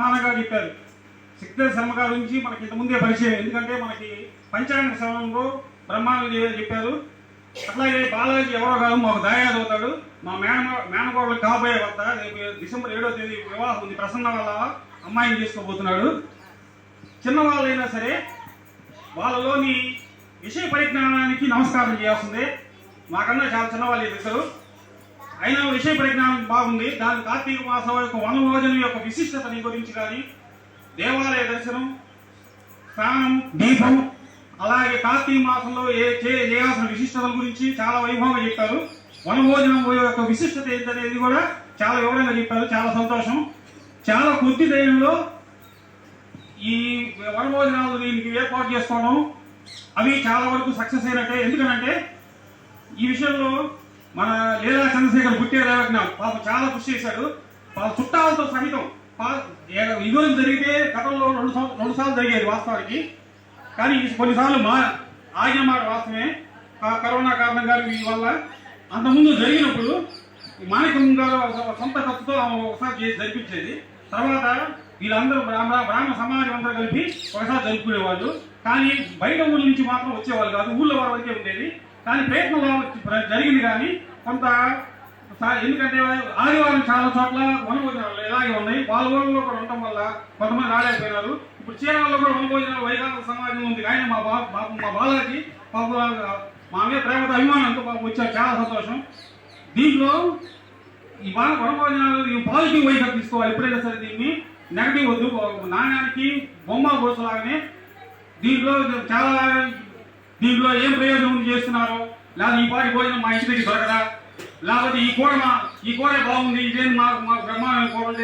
బ్రహ్మాండంగా చెప్పారు. శక్తి శర్మ గారి గురించి మనకి ఇంతకుముందే పరిచయం. ఎందుకంటే మనకి పంచాంగ శ్రవణంలో బ్రహ్మాండంగా చెప్పారు. అట్లాగే బాలాజీ ఎవరో కాదు మాకు దాయాది అవుతాడు. మా మేన మేనకోడలు కాబోయే వద్ద రేపు డిసెంబర్ ఏడో తేదీ వివాహం ఉంది. ప్రసన్న వాళ్ళ అమ్మాయిని చేసుకోబోతున్నాడు. చిన్నవాళ్ళైనా సరే వాళ్ళలోని విషయ పరిజ్ఞానానికి నమస్కారం చేయాల్సిందే. మాకన్నా చాలా చిన్నవాళ్ళు ఇద్దరు అయినా విషయ పరిజ్ఞానం బాగుంది. దాని కార్తీక మాసం యొక్క వనభోజనం యొక్క విశిష్టతని గురించి కానీ దేవాలయ దర్శనం స్నానం దీపం అలాగే కార్తీక మాసంలో ఏ చేయాల్సిన విశిష్టతల గురించి చాలా వైభవంగా చెప్పారు. వనభోజనం యొక్క విశిష్టత ఏంటనేది కూడా చాలా వివరంగా చెప్పారు. చాలా సంతోషం. చాలా కొద్ది టైంలో ఈ వనభోజనాలు దీనికి ఏర్పాటు చేసుకోవడం అవి చాలా వరకు సక్సెస్ అయినట్టే. ఎందుకంటే ఈ విషయంలో మన లీలా చంద్రశేఖర్ పుట్టేరావుకి పాప చాలా కృషి చేశాడు. పాప చుట్టాలతో సహితం పా- ఏ- జరిగితే గతంలో రెండు సం- రెండు సార్లు జరిగేది వాస్తవానికి. కానీ కొన్నిసార్లు మా ఆగిన మాట వాస్తవమే. కరోనా కారణంగా వల్ల అంతకుముందు జరిగినప్పుడు ఈ మాణిక్యం గారు సొంత ఖర్చుతో ఆమె ఒకసారి చేసి జరిపించేది. తర్వాత వీళ్ళందరూ బ్రాహ్మణ బ్రాహ్మణ సమాజం అందరూ కలిపి ఒకసారి జరుపుకునేవాళ్ళు. కానీ బయట ఊళ్ళ నుంచి మాత్రం వచ్చేవాళ్ళు కాదు. ఊళ్ళో వారి వరకే ఉండేది. కానీ ప్రయత్నం జరిగింది కానీ కొంత ఎందుకంటే ఆదివారం చాలా చోట్ల వనభోజనాలు ఇలాగే ఉన్నాయి. పాల్గొనలో కూడా ఉండటం వల్ల కొంతమంది రాలేకపోయినారు. ఇప్పుడు చీరాలలో కూడా వనభోజనాలు వైకాంత సమాజం ఉంది. ఆయన మా బా మా బాలాజీ పాప మా మీద ప్రేమతో అభిమానంతో పాపం వచ్చారు. చాలా సంతోషం. దీంట్లో ఈ బాగా వనభోజనాలు ఈ పాజిటివ్ వైగా తీసుకోవాలి. ఎప్పుడైనా సరే దీన్ని నెగటివ్ వద్దు. నాణ్యానికి బొమ్మ గొలుసులాగానే దీంట్లో చాలా దీంట్లో ఏం ప్రయోజనం చేస్తున్నారు? లేదా ఈ పాటి భోజనం మా ఇంటి దగ్గర దొరకదా? లేకపోతే ఈ కూర మా ఈ కూర బాగుంది ఇదేం మా మా బ్రహ్మాండ కూర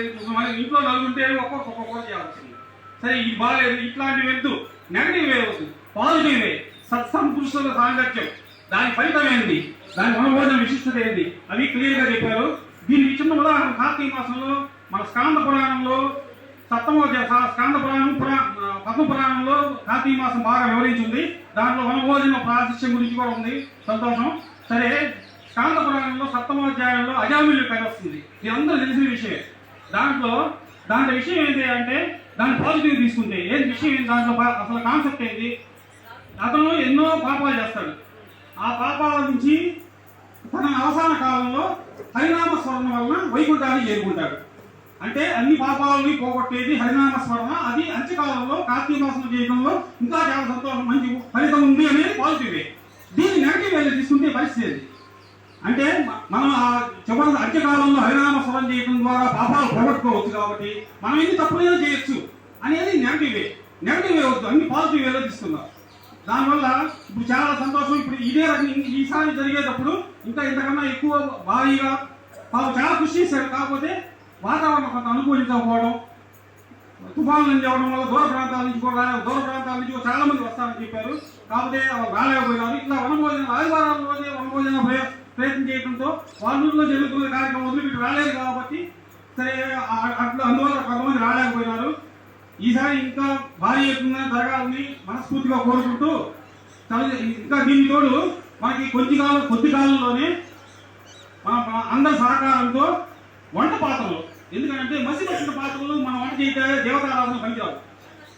ఇంట్లో నలుగుంటే ఒక్కొక్క ఒక్కొక్క కూర చేయాల్సింది. సరే ఇది బాగాలేదు ఇట్లాంటివి వద్దు. నెగిటివ్ వే వద్దు. Positive way. సత్సంపురుషుల సాంగత్యం. దాని ఫలితం ఏంటి దాని మనోభోజన విశిష్టత ఏంది? అవి క్లియర్గా చెప్పారు. దీనికి చిన్న ఉదాహరణ కార్తీక మాసంలో మన స్కాంద పురాణంలో సప్తమోధ్యాయ సా- స్కాంద పురాణం పురా పద్మ పురాణంలో కార్తీక మాసం బాగా వివరించింది. దాంట్లో వనభోజన ప్రాశస్యం గురించి కూడా ఉంది. సంతోషం. సరే స్కాంద పురాణంలో సప్తమోధ్యాయంలో అజామిల్లు కథ వస్తుంది. ఇది అందరూ తెలిసిన విషయమే. దాంట్లో దాంట్లో విషయం ఏంటి అంటే దాని పాజిటివ్ తీసుకుంటే ఏం విషయం ఏంటి? దాంట్లో పా- అసలు కాన్సెప్ట్ ఏంటి? అతను ఎన్నో పాపాలు చేస్తాడు. ఆ పాపాల నుంచి తన అవసాన కాలంలో హరినామ స్మరణ వలన వైకుంఠాన్ని చేరుకుంటాడు. అంటే అన్ని పాపాలని పోగొట్టేది హరినామ స్మరణ. అది అంత్యకాలంలో కార్తీక మాసం చేయడంలో ఇంకా చాలా సంతోషం మంచి ఫలితం ఉంది అనేది పాజిటివ్. దీన్ని నెగటివ్ వేలో తీసుకుంటే పరిస్థితి అంటే మనం ఆ చివరి అంత్యకాలంలో హరినామ స్మరణ చేయడం ద్వారా పాపాలు పోగొట్టుకోవచ్చు కాబట్టి మనం ఎన్ని తప్పులైనా చేయొచ్చు అనేది నెగటివ్ వే నెగటివ్ వే వద్దు అన్ని పాజిటివ్ వేలో తీసుకుందాం. దానివల్ల ఇప్పుడు చాలా సంతోషం. ఇప్పుడు ఇదే ఈసారి జరిగేటప్పుడు ఇంకా ఇంతకన్నా ఎక్కువ భారీగా చాలా కృషి చేశారు. కాకపోతే వాతావరణం కొంత అనుకూలించకపోవడం తుఫాను నుంచి వల్ల దూర ప్రాంతాల నుంచి కూడా దూర ప్రాంతాల నుంచి చాలా మంది వస్తారని చెప్పారు. కాకపోతే రాలేకపోయినారు ఇట్లా వనభోజనం ఆదివారం రోజే వనభోజన ప్రయత్నం చేయడంతో వాళ్ళ ఊళ్ళో జరుగుతున్న కార్యక్రమం వదిలిపెట్టి రాలేదు కాబట్టి సరే అట్లా అందువల్ల కొంతమంది రాలేకపోయినారు. ఈసారి ఇంకా భారీ ఎక్కువగా జరగాలని మనస్ఫూర్తిగా కోరుకుంటూ ఇంకా దీని తోడు మనకి కొద్ది కాలం కొద్ది కాలంలోనే మన అందరి సహకారంతో వంట పాత్రలు. ఎందుకంటే మసి వచ్చిన పాత్రలు మనం వంట చేయతే దేవతారాధన పనికిరావు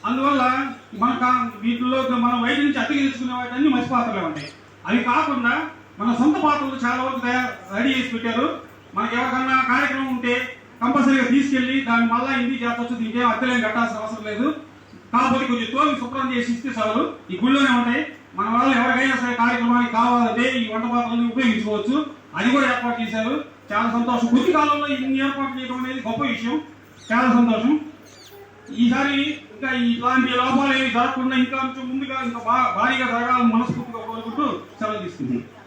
అందువల్ల మన వీటిలో మన మనం నుంచి అతికి తెచ్చుకునే వాటి మసి పాత్రలే ఉంటాయి. అవి కాకుండా మన సొంత పాత్రలు చాలా వరకు తయారు రెడీ చేసి పెట్టారు. మనకి ఎవరికన్నా కార్యక్రమం ఉంటే కంపల్సరీగా తీసుకెళ్ళి దాన్ని మళ్ళా ఇంటి చేర్చొచ్చు దీనికి ఏం అద్దెలేం కట్టాల్సిన అవసరం లేదు. కాకపోతే కొంచెం తోలి శుభ్రం చేసి ఇస్తే చాలు. ఈ గుళ్ళోనే ఉంటాయి. మన వాళ్ళు ఎవరికైనా సరే కార్యక్రమానికి కావాలంటే ఈ వంట పాత్రలను ఉపయోగించుకోవచ్చు. అది కూడా ఏర్పాటు చేశారు. చాలా సంతోషం. కొద్ది కాలంలో ఇన్ని ఏర్పాటు చేయడం అనేది గొప్ప విషయం. చాలా సంతోషం. ఈసారి ఇంకా ఇలాంటి లోపాలు ఏమి జరగకుండా ఇంకా కొంచెం ముందుగా ఇంకా భారీగా జరగాలని మనస్ఫూర్తిగా కోరుకుంటూ సెలవు తీసుకుంటున్నాను